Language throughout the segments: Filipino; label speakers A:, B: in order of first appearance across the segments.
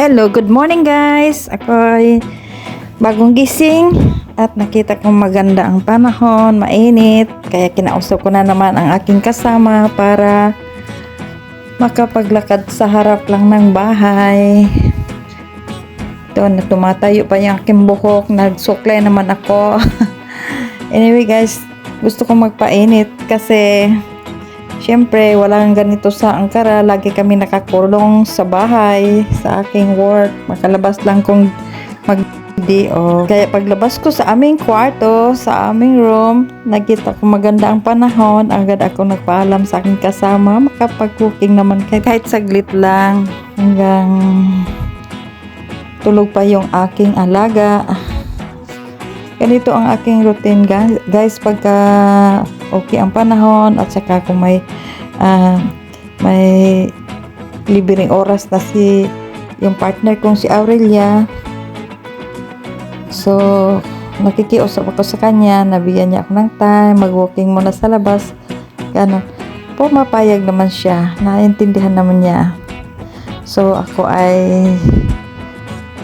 A: Hello, good morning guys. Ako ay bagong gising at nakita kong maganda ang panahon, mainit. Kaya kinausap ko na naman ang aking kasama para makapaglakad sa harap lang ng bahay. Ito, na tumatayo pa yung aking buhok. Nagsuklay naman ako. anyway guys, gusto kong magpainit kasi Siyempre, walang ganito sa Angkara. Lagi kami nakakulong sa bahay, sa aking work. Makalabas lang kung mag o Kaya paglabas ko sa aming kwarto, sa aming room, nakita ko maganda ang panahon. Agad ako nagpaalam sa aking kasama. Makapag-cooking naman kahit, kahit saglit lang. Hanggang tulog pa yung aking alaga. Ganito ang aking routine guys, guys pagka okay ang panahon at saka kung may ah, may libreng oras na si yung partner kong si Aurelia so nakikiusap ako sa kanya nabigyan niya ako ng time mag-walking muna sa labas. Gano'n pumapayag naman siya naiintindihan naman niya. So ako ay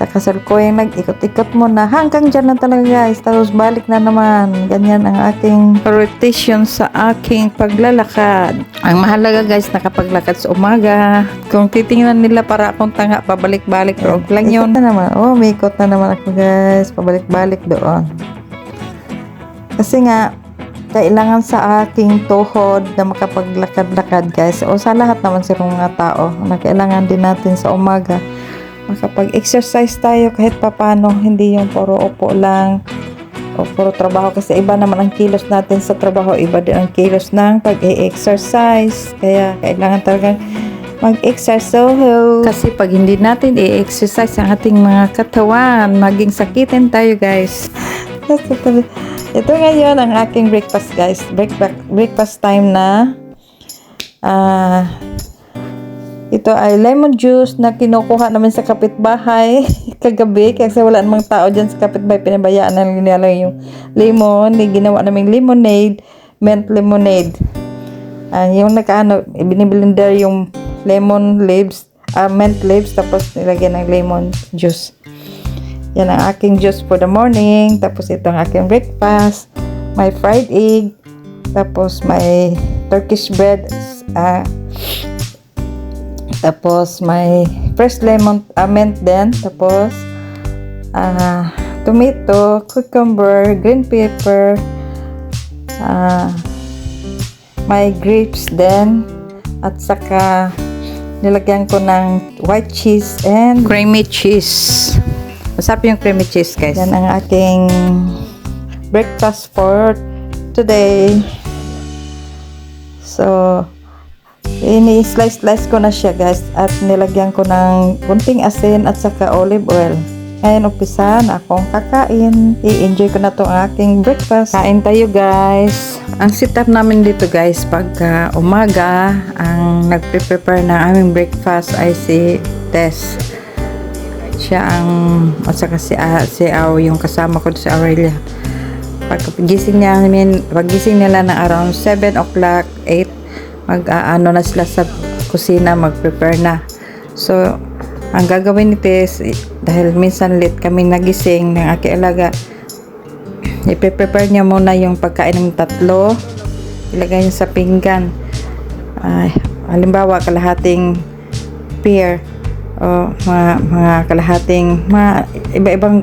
A: sa kasalukuyang nag-ikot-ikot muna. Hanggang dyan na talaga guys. Tapos balik na naman. Ganyan ang aking rotation sa aking paglalakad. Ang mahalaga guys nakapaglakad sa umaga. Kung titingnan nila para akong tanga pabalik-balik road lang yun. na naman. Oh may ikot na naman ako guys. Pabalik-balik doon. Kasi nga kailangan sa aking tuhod na makapaglakad-lakad guys. O sa lahat naman sa mga tao na kailangan din natin sa umaga makapag-exercise tayo kahit papano, hindi yung puro upo lang o puro trabaho kasi iba naman ang kilos natin sa trabaho, iba din ang kilos ng pag-exercise. Kaya kailangan talagang mag-exercise. Kasi pag hindi natin i-exercise ang ating mga katawan, maging sakitin tayo guys. Ito ngayon ang aking breakfast guys. Breakfast, breakfast time na. Ah, ito ay lemon juice na kinukuha namin sa kapitbahay kagabi kasi wala namang tao dyan sa kapitbahay. Pinabayaan na nila yung lemon. May ginawa namin lemonade, mint lemonade. Uh, yung nakaano, biniblender yung lemon leaves, uh, mint leaves, tapos nilagyan ng lemon juice. Yan ang aking juice for the morning. Tapos ito ang aking breakfast. My fried egg. Tapos my Turkish bread. Uh, tapos may fresh lemon uh, mint din. Tapos uh, tomato, cucumber, green pepper, uh, may grapes din. At saka nilagyan ko ng white cheese and creamy cheese. Masarap yung creamy cheese guys. Yan ang aking breakfast for today. So, ini-slice-slice ko na siya guys at nilagyan ko ng kunting asin at saka olive oil. Ngayon umpisa na akong kakain. I-enjoy ko na to ang aking breakfast. Kain tayo guys. Ang setup namin dito guys pagka umaga ang nagpre-prepare ng aming breakfast ay si Tess. Siya ang at saka si, uh, si Aw yung kasama ko si Aurelia. Paggising niya, paggising nila ng around 7 o'clock, 8 mag-aano na sila sa kusina, mag-prepare na. So, ang gagawin ni Tess, dahil minsan late kami nagising ng aking alaga, i-prepare niya muna yung pagkain ng tatlo, ilagay niya sa pinggan. Ay, halimbawa, kalahating pear, o mga, mga kalahating, mga iba-ibang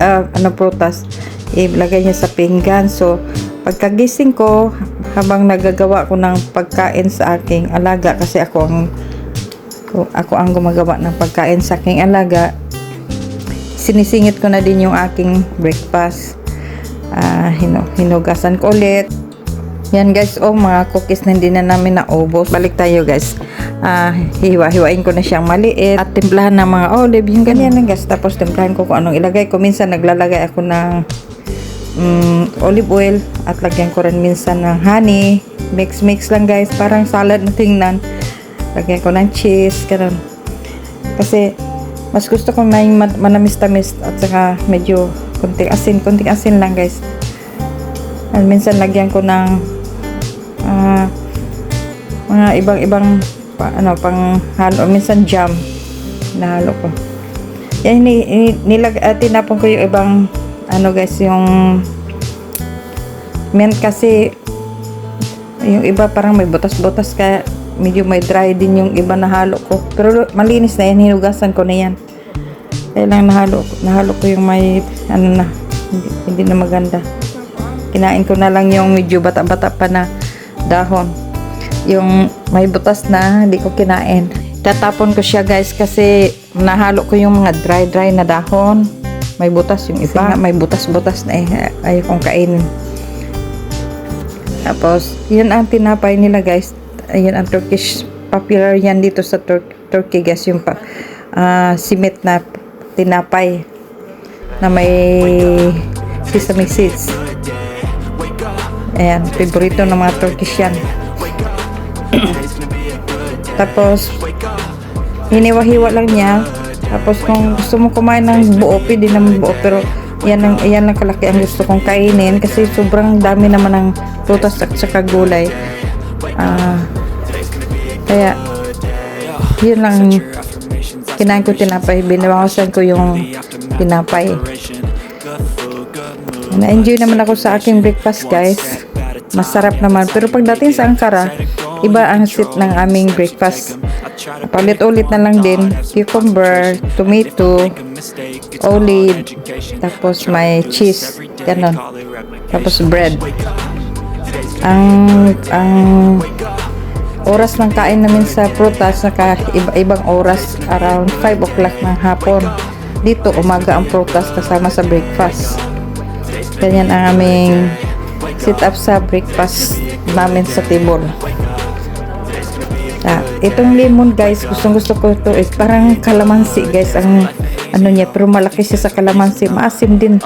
A: uh, ano, prutas, ilagay niya sa pinggan. So, pagkagising ko, habang nagagawa ko ng pagkain sa aking alaga kasi ako ang ako ang gumagawa ng pagkain sa aking alaga sinisingit ko na din yung aking breakfast. Uh, hinu hinugasan ko ulit. Yan guys oh mga cookies na hindi na namin naubos. Balik tayo guys. Uh, hiwa-hiwain ko na siyang maliit. At timplahan ng mga olive yung ganyan guys. Tapos timplahan ko kung anong ilagay ko. Minsan naglalagay ako ng um, olive oil at lagyan ko rin minsan ng honey. Mix mix lang guys. Parang salad na tingnan. Lagyan ko ng cheese ganun. Kasi mas gusto ko may manamis-tamis at saka medyo konting asin. Konting asin lang guys. At minsan lagyan ko ng uh, mga ibang ibang pa, ano pang halo. Minsan jam nahalo ko. Yan, ni, ni, nilag, ah, tinapon ko yung ibang, ano guys, yung mint kasi yung iba parang may butas-butas kaya medyo may dry din yung iba nahalo ko. Pero malinis na yan, hinugasan ko na yan. Kaya lang nahalo, nahalo ko yung may, ano na, hindi, hindi na maganda. Kinain ko na lang yung medyo bata-bata pa na dahon. Yung may butas na, hindi ko kinain. Tatapon ko siya guys kasi nahalo ko yung mga dry-dry na dahon. May butas yung iba. May butas-butas na eh. Ayaw kong kainin. Tapos, yun ang tinapay nila guys. Ayun ang Turkish. Popular yan dito sa Tur- Turkey guys. Yung pa, ah, simit na tinapay na may sesame seeds. Ayan, favorito ng mga Turkish yan. Tapos, hiniwa-hiwa lang niya. Tapos, kung gusto mo kumain ng buo, pwede naman buo. Pero, yan ang, yan ang kalaki ang gusto kong kainin. Kasi sobrang dami naman ng prutas at saka gulay. Ah, kaya, yun lang kinain ko tinapay. Binawasan ko yung tinapay. Na-enjoy naman ako sa aking breakfast, guys. Masarap naman. Pero pagdating sa Ankara, iba ang sit ng aming breakfast. Palit-ulit na lang din. Cucumber, tomato, olive, tapos may cheese. Ganon. Tapos bread. Ang, ang oras ng kain namin sa prutas, naka iba-ibang oras, around 5 o'clock ng hapon. Dito, umaga ang prutas kasama sa breakfast. Ganyan ang aming sit up sa breakfast namin sa table. Ah, itong lemon guys, gustong gusto ko ito is parang kalamansi guys ang ano niya pero malaki siya sa kalamansi, maasim din.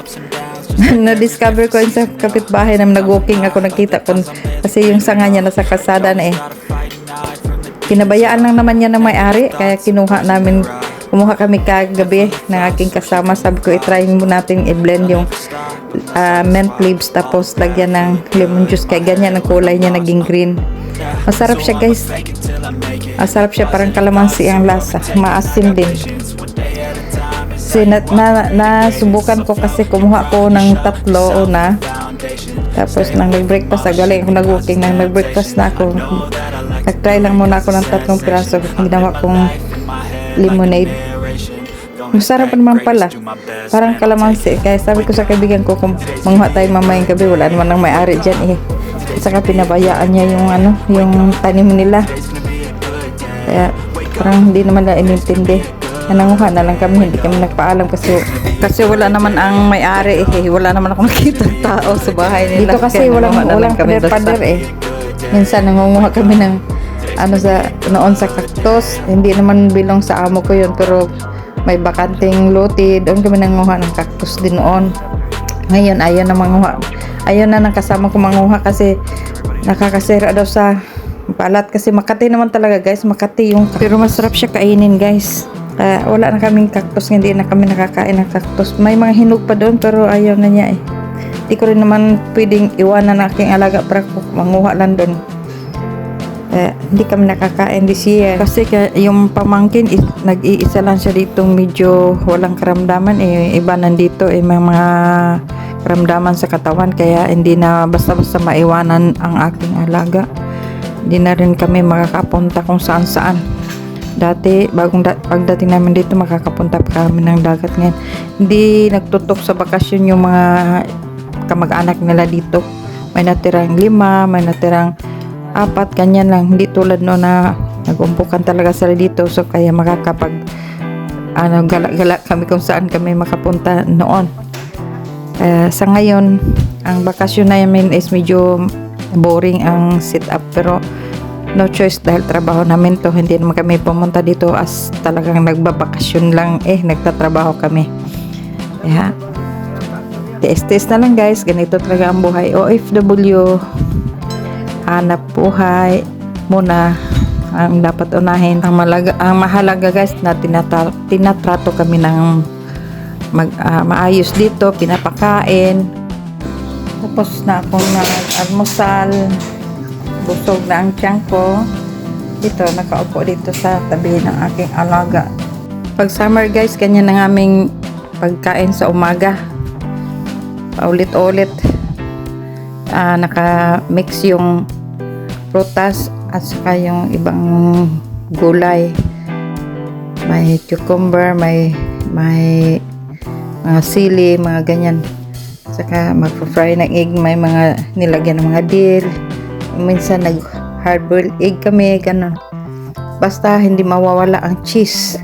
A: Na-discover ko sa kapitbahay na nag-walking ako nakita ko kasi yung sanga niya nasa kasada na eh. Pinabayaan lang naman niya ng may-ari kaya kinuha namin kumuha kami kagabi ng aking kasama. Sabi ko i-try mo natin i-blend yung ah, mint leaves tapos lagyan ng lemon juice. Kaya ganyan ang kulay niya naging green. Masarap siya guys. Masarap siya parang kalamansi ang lasa. Maasim din. Kasi na, na, nasubukan ko kasi kumuha ko ng tatlo una. Tapos nang nag-breakfast galing ako nag-walking nang nag-breakfast na ako nag-try lang muna ako ng tatlong piraso. Ginawa kong lemonade masarap naman pala. Parang kalamansi. Kaya sabi ko sa kaibigan ko kung manguha tayo mamayang gabi wala naman nang may-ari dyan eh. Saka pinabayaan niya yung ano yung tanim nila. Kaya parang hindi naman na inintindi. Nananguha na lang kami hindi kami nagpaalam kasi kasi wala naman ang may-ari eh. Wala naman ako nakita tao sa bahay nila.
B: Dito kasi
A: Kaya
B: walang walang pader-pader eh.
A: minsan nangunguha kami ng ano sa noon sa cactus hindi naman bilong sa amo ko yun pero may bakanting lote doon kami nanguha ng cactus din noon. Ngayon ayaw na manguha. Ayaw na ng kasama ko manguha kasi nakakasira daw sa balat kasi Makati naman talaga guys. Makati yung pero masarap siya kainin guys. Kaya wala na kaming cactus hindi na kami nakakain ng cactus. May mga hinog pa doon pero ayaw na niya eh. Di ko rin naman pwedeng iwanan ang aking alaga para manguha lang doon eh, hindi kami nakakain this year. Kasi ka, yung pamangkin, is, nag-iisa lang siya dito medyo walang karamdaman. Eh, iba nandito, eh, may mga karamdaman sa katawan. Kaya hindi na basta-basta maiwanan ang aking alaga. Hindi na rin kami makakapunta kung saan-saan. Dati, bagong da- pagdating namin dito, makakapunta pa kami ng dagat ngayon. Hindi nagtutok sa bakasyon yung mga kamag-anak nila dito. May natirang lima, may natirang apat, ganyan lang. Hindi tulad no na nagumpukan talaga sila dito. So, kaya makakapag ano, gala-gala kami kung saan kami makapunta noon. Kaya sa ngayon, ang bakasyon namin is medyo boring ang sit-up. Pero, no choice dahil trabaho namin to. Hindi naman kami pumunta dito as talagang nagbabakasyon lang. Eh, nagtatrabaho kami. Kaya, tiis-tiis na lang guys. Ganito talaga ang buhay. OFW, hanap buhay muna ang dapat unahin. Ang, malaga, ang mahalaga guys na tinatrato kami ng mag, ah, maayos dito, pinapakain. Tapos na akong nag-almusal. Busog na ang tiyan ko. Dito, nakaupo dito sa tabi ng aking alaga. Pag summer guys, ganyan ang aming pagkain sa umaga. Paulit-ulit. Ah, naka-mix yung prutas at saka yung ibang gulay. May cucumber, may may mga sili, mga ganyan. Saka magpa-fry ng egg, may mga nilagyan ng mga dill. Minsan nag hard-boiled egg kami, ganun. Basta hindi mawawala ang cheese.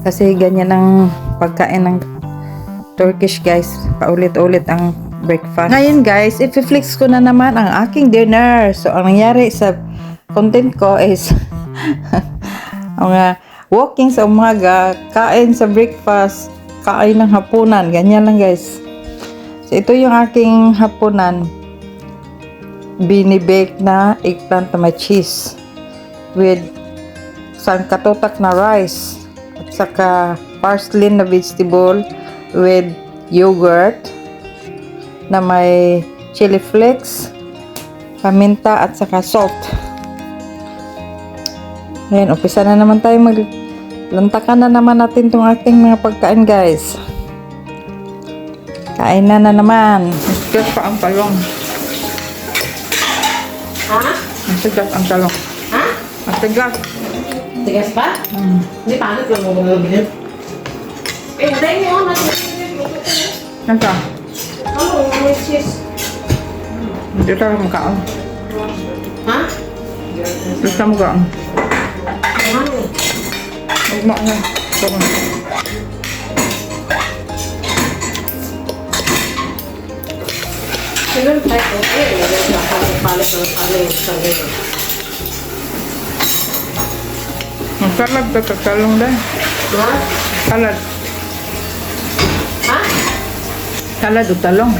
A: Kasi ganyan ang pagkain ng Turkish guys. Paulit-ulit ang breakfast. Ngayon guys, i-flex ko na naman ang aking dinner. So, ang nangyari sa content ko is mga walking sa umaga, kain sa breakfast, kain ng hapunan. Ganyan lang guys. So, ito yung aking hapunan. Binibake na eggplant na may cheese with sangkatutak na rice at saka parsley na vegetable with yogurt na may chili flakes, paminta at saka salt. Ngayon, umpisa na naman tayo mag lantakan na naman natin tong ating mga pagkain guys. Kain na na naman. Masigas pa ang talong.
B: Ha?
A: Masigas ang talong.
B: Ha?
A: Masigas.
B: Tigas pa?
A: Hmm.
B: Hindi, pangit lang mo mga Eh, dahil mo, natin.
A: Nasa?
B: Ano, may cheese.
A: Dito tayo makaon.
B: Ha?
A: Tayo makaon.
B: Ano?
A: Ugma na. Ito.
B: Siguro tayo ko. Eh, nakapalit ng ano yung sarili.
A: Ang salad to, to talong dahil.
B: Ha?
A: Salad.
B: Ha?
A: Salad o talong.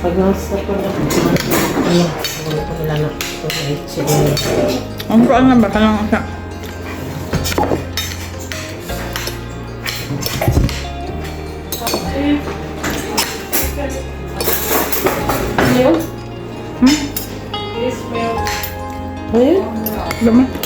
B: Pag nasa ko na. Ano? Ano ko nila na. Okay, siguro.
A: Ang ko ano ba? Kanang sa...
B: Ano yun?
A: Hmm?
B: Ano yun?
A: Dama. Mm.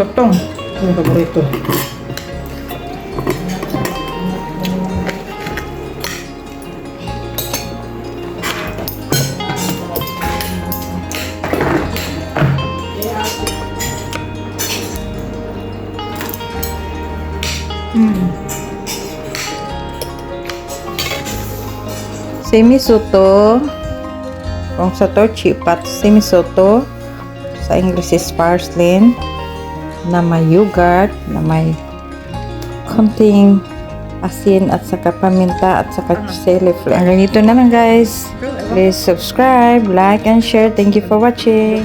A: Totong.
B: Ano paborito?
A: Semisoto. Kung sa to, chipat. Semisoto. Sa English is parsley. Na may yogurt. Na may konting asin at saka paminta at saka chili flakes. Hanggang dito na lang guys. Please subscribe, like, and share. Thank you for watching.